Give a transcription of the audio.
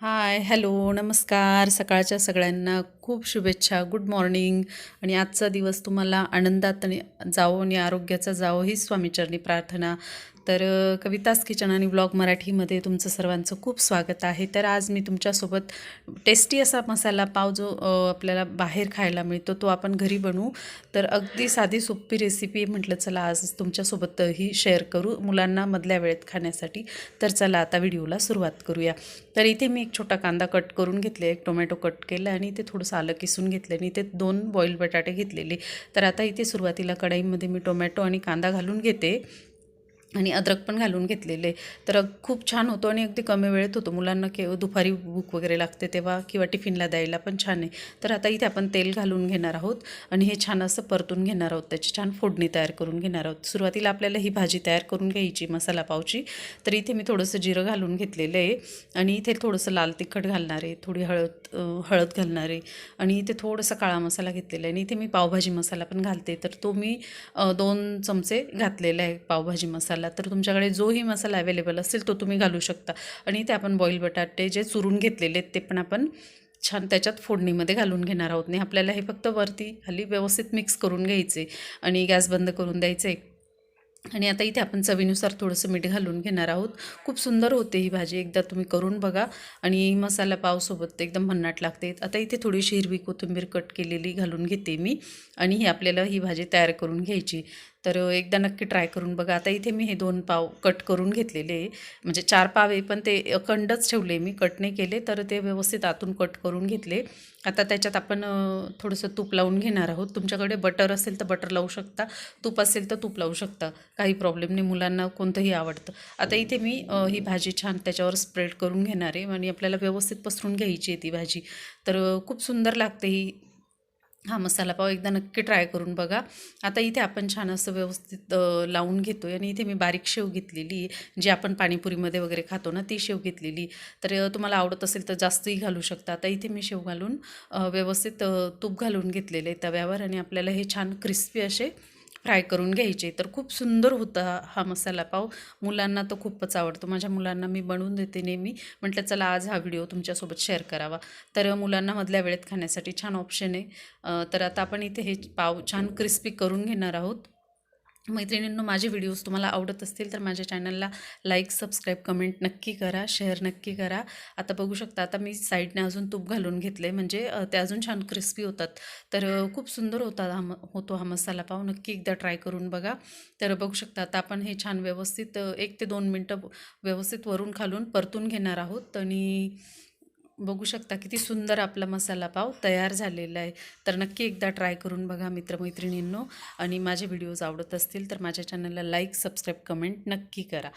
Hi hello नमस्कार सकाळच्या सगळ्यांना. खूप शुभेच्छा. गुड मॉर्निंग आणि आजचा दिवस तुम्हाला आनंदात आणि जावो आणि आरोग्याचा जावो ही स्वामीचरणी प्रार्थना. तर अ, कवितास किचन आणि ब्लॉग मराठीमध्ये तुमचं सर्वांचं खूप स्वागत आहे. तर आज मी तुमच्यासोबत टेस्टी असा मसाला पाव जो आपल्याला बाहेर खायला मिळतो तो आपण घरी बनवू. तर अगदी साधी सोपी रेसिपी म्हटलं चला आज तुमच्यासोबत ही शेअर करू मुलांना मधल्या वेळेत खाण्यासाठी. तर चला आता व्हिडिओला सुरुवात करूया. तर इथे मी एक छोटा कांदा कट करून घेतले एक टोमॅटो कट केलं आणि इथे थोडंसं आलं किसून घेतलं आणि इथे दोन बॉईल बटाटे घेतलेले. तर आता इथे सुरुवातीला कढईमध्ये मी टोमॅटो आणि कांदा घालून घेते. आणि अद्रक पण घालून घेतलेले. तर खूप छान होतो आणि अगदी कमी वेळेत होतो. मुलांना के दुपारी भूक वगैरे लागते तेव्हा किंवा टिफिनला द्यायला पण छान आहे. तर आता इथे आपण तेल घालून घेणार आहोत आणि हे छान असं परतून घेणार आहोत. त्याची छान फोडणी तयार करून घेणार आहोत. सुरुवातीला आपल्याला ही भाजी तयार करून घ्यायची मसाला पावची. तर इथे मी थोडंसं जिरं घालून घेतलेलं आहे आणि इथे थोडंसं लाल तिखट घालणार आहे. थोडी हळद हळद घालणार आहे आणि इथे थोडंसं काळा मसाला घेतलेला आहे आणि इथे मी पावभाजी मसाला पण घालते. तर तो मी दोन चमचे घातलेला आहे पावभाजी मसाला. तर तुमच्याकडे जोही मसाला अवेलेबल असेल तो तुम्ही घालू शकता. आणि इथे आपण बॉईल बटाटे जे चुरून घेतलेले आहेत ते पण आपण छान त्याच्यात फोडणीमध्ये घालून घेणार आहोत. नाही आपल्याला हे फक्त वरती खाली व्यवस्थित मिक्स करून घ्यायचे आणि गॅस बंद करून द्यायचे. आणि आता इथे आपण चवीनुसार थोडंसं मीठ घालून घेणार आहोत. खूप सुंदर होते ही भाजी एकदा तुम्ही करून बघा. आणि मसाला पावसोबत एकदम भन्नाट लागते. आता इथे थोडीशी हिरवी कोथिंबीर कट केलेली घालून घेते मी. आणि ही आपल्याला ही भाजी तयार करून घ्यायची. तर एकदा नक्की ट्राय करून बघा. आता इथे मी हे दोन पाव कट करून घेतलेले. म्हणजे चार पाव आहे पण ते अखंडच ठेवले मी. कट नाही केले तर ते व्यवस्थित आतून कट करून घेतले. आता त्याच्यात आपण थोडंसं तूप लावून घेणार आहोत. तुमच्याकडे बटर असेल तर बटर लावू शकता. तूप असेल तर तूप लावू शकता. काही प्रॉब्लेम नाही मुलांना कोणतंही आवडतं. आता इथे मी ही भाजी छान त्याच्यावर स्प्रेड करून घेणार आहे. आणि आपल्याला व्यवस्थित पसरून घ्यायची आहे ती भाजी. तर खूप सुंदर लागते ही हा मसाला पाव एकदा नक्की ट्राय करून बघा. आता इथे आपण छान असं व्यवस्थित लावून घेतो आहे आणि इथे मी बारीक शेव घेतलेली जी आपण पाणीपुरीमध्ये वगैरे खातो ना ती शेव घेतलेली तर तुम्हाला आवडत असेल तर जास्तही घालू शकता. आता इथे मी शेव घालून व्यवस्थित तूप घालून घेतलेले आहे तव्यावर आणि आपल्याला हे छान क्रिस्पी असे फ्राय करून घ्यायचे. तर खूप सुंदर होता हा मसाला पाव. मुलांना तर खूपच आवडतो. माझ्या मुलांना मी बनवून देते नेहमी. म्हटलं चला आज हा व्हिडिओ तुमच्यासोबत शेअर करावा. तर मुलांना मधल्या वेळेत खाण्यासाठी छान ऑप्शन आहे. तर आता आपण इथे हे पाव छान क्रिस्पी करून घेणार आहोत. मैत्रिणींनो माझे व्हिडिओज तुम्हाला आवडत असतील तर माझ्या चॅनलला लाईक सबस्क्राईब कमेंट नक्की करा शेअर नक्की करा. आता बघू शकता आता मी साईडने अजून तूप घालून घेतले म्हणजे ते अजून छान क्रिस्पी होतात. तर खूप सुंदर होतात हा म होतो हा मसाला. पाव नक्की एकदा ट्राय करून बघा. तर बघू शकता आता आपण हे छान व्यवस्थित एक ते दोन मिनटं व्यवस्थित वरून खालून परतून घेणार आहोत. आणि बघू शकता किती सुंदर आपला मसाला पाव तयार झालेला आहे. तर नक्की एकदा ट्राय करून बघा मित्रमैत्रिणींनो. आणि माझे व्हिडिओज आवडत असतील तर माझ्या चॅनलला लाईक सबस्क्राईब कमेंट नक्की करा.